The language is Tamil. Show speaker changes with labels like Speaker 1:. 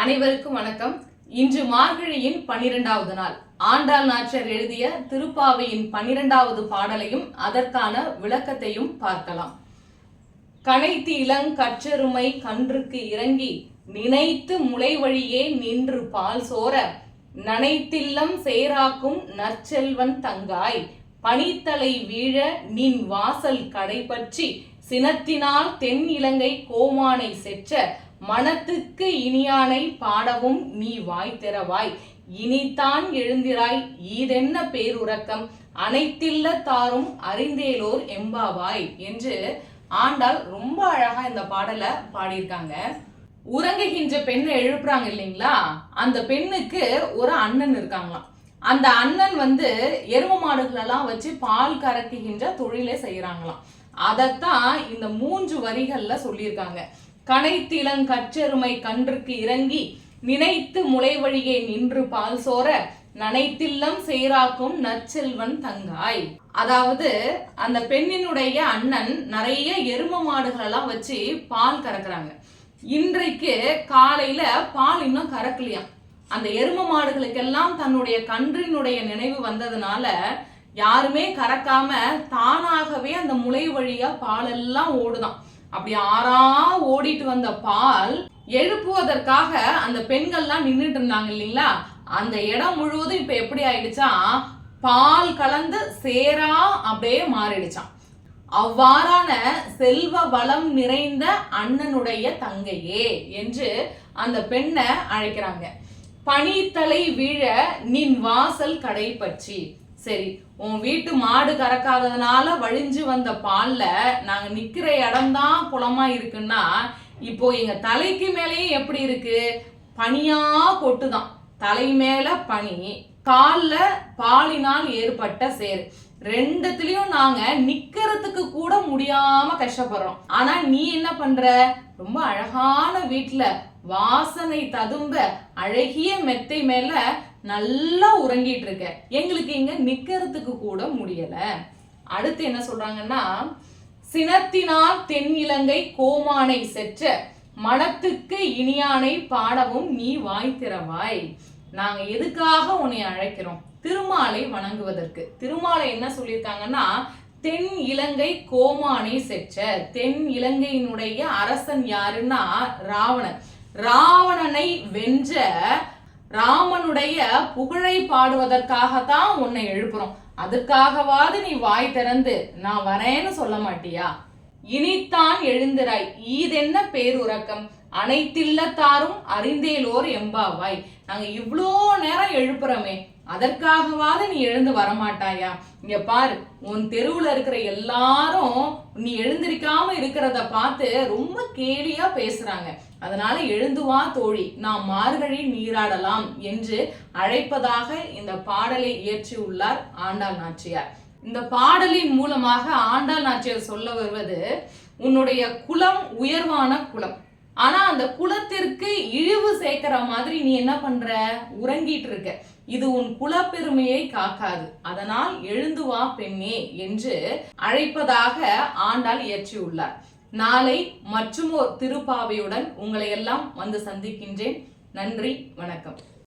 Speaker 1: அனைவருக்கும் வணக்கம். இன்று மார்கழியின் பனிரெண்டாவது நாள். ஆண்டாள் நாச்சர் எழுதிய திருப்பாவையின் பனிரெண்டாவது பாடலையும் அதற்கான விளக்கத்தையும் பார்க்கலாம். கனைத்து இளங் கற்றருமை கன்றுக்கு இறங்கி நினைத்து முளை வழியே நின்று பால் சோர நனைத்தில்லம் சேராக்கும் நற்செல்வன் தங்காய் பனித்தலை வீழ நின் வாசல் கடைபற்றி சினத்தினால் தென் இலங்கை கோமானை செற்ற மனத்துக்கு இனியானை பாடவும் நீ வாய் திறவாய். இனித்தான் எழுந்திராய் ஈதென்ன பேருறக்கம்? அனைத்தில்ல தாரும் அறிந்தேலோர் எம்பாவாய் என்று ஆண்டாள் ரொம்ப அழகா இந்த பாடலை பாடியிருக்காங்க. உறங்குகின்ற பெண்ணை எழுப்புறாங்க இல்லைங்களா? அந்த பெண்ணுக்கு ஒரு அண்ணன் இருக்காங்களாம். அந்த அண்ணன் வந்து எரும மாடுகளெல்லாம் வச்சு பால் கறக்குகின்ற தொழிலை செய்யறாங்களாம் அதைத்தான் இந்த மூன்று வரிகள்ல சொல்லியிருக்காங்க. கனைத்திலங் கற்றெருமை கன்றுக்கு இறங்கி நினைத்து முளை வழியே நின்று பால் சோர நனைத்தில்லம் சேராக்கும் நற்செல்வன் தங்காய். அதாவது அந்த பெண்ணினுடைய அண்ணன் நிறைய எரும மாடுகளெல்லாம் வச்சு பால் கறக்குறாங்க. இன்றைக்கு காலையில பால் இன்னும் கறக்கலையாம். அந்த எரும மாடுகளுக்கெல்லாம் தன்னுடைய கன்றினுடைய நினைவு வந்ததுனால யாருமே கறக்காம தானாகவே அந்த முளை வழியா பாலெல்லாம் ஓடுதான். அப்படி ஆறா ஓடிட்டு வந்த பால் எழுப்புவதற்காக அந்த பெண்கள்லாம் நின்றுட்டு இருந்தாங்க இல்லைங்களா? அந்த இடம் முழுவதும் இப்ப எப்படி ஆயிடுச்சா? பால் கலந்து சேரா அப்படியே மாறிடுச்சான் அவ்வாறான செல்வ வளம் நிறைந்த அண்ணனுடைய தங்கையே என்று அந்த பெண்ணை அழைக்கிறாங்க. பனித்தலை வீழ நின் வாசல் கடை பற்றி சரி உன் வீட்டு மாடு கறக்காததுனால வழிஞ்சு வந்த பால்ல நாங்க நிக்கிற இடம்தான் குளமா இருக்குன்னா இப்போ எங்க தலைக்கு மேலேயும் எப்படி இருக்கு? பனியா கொட்டுதான். தலை மேல பனி காலில் பாலினால் ஏற்பட்ட சேர் ரெண்டுத்துலயும் நாங்க நிக்கிறதுக்கு கூட முடியாம கஷ்டப்படுறோம். ஆனா நீ என்ன பண்ற? ரொம்ப அழகான வீட்டுல வாசனை ததும்ப அழகிய மெத்தை மேல நல்லா உறங்கிட்டு இருக்க. எங்களுக்கு இங்க நிக்கிறதுக்கு கூட முடியல. அடுத்து என்ன சொல்றாங்கன்னா சினத்தினால் தென் இலங்கை கோமானை செற்ற மனத்துக்கு இனியானை பாடவும் நீ வாய் திறவாய். நாங்க எதுக்காக உன்னை அழைக்கிறோம்? திருமாலை வணங்குவதற்கு. திருமாலை என்ன சொல்லியிருக்காங்கன்னா தென் இலங்கை கோமானை செற்ற தென் இலங்கையினுடைய அரசன் யாருன்னா ராவணன். ராவணனை வென்ற ராமனுடைய புகழை பாடுவதற்காகத்தான் உன்னை எழுப்புறோம். அதுக்காகவாது நீ வாய் திறந்து நான் வரேன்னு சொல்ல மாட்டியா? இனித்தான் எழுந்திராய். ஈதென்ன பேருறக்கம்? அனைத்தில்லத்தாரும் அறிந்தேலோர் எம்பாவாய். நாங்க இவ்வளோ நேரம் எழுப்புறோமே அதற்காகவாது நீ எழுந்து வரமாட்டாயா? இங்க பாரு உன் தெருவுல இருக்கிற எல்லாரும் நீ எழுந்திருக்காம இருக்கிறத பார்த்து ரொம்ப கேலியா பேசுறாங்க. அதனால எழுந்து வா தோழி நாம் மார்கழி நீராடலாம் என்று அழைப்பதாக இந்த பாடலை இயற்றியுள்ளார் ஆண்டாள் நாச்சியார். இந்த பாடலின் மூலமாக ஆண்டாள் நாச்சியார் சொல்ல வருவது உன்னுடைய குலம் உயர்வான குலம். ஆனா அந்த குலத்திற்கு இழிவு சேர்க்கிற மாதிரி நீ என்ன பண்ற? உறங்கிட்டு இருக்க. இது உன் குலப்பெருமையை காக்காது. அதனால் எழுந்து வா பெண்ணே என்று அழைப்பதாக ஆண்டாள் இயற்றியுள்ளார். நாளை மற்றும் ஒரு திருப்பாவையுடன் உங்களை எல்லாம் வந்து சந்திக்கின்றேன். நன்றி வணக்கம்.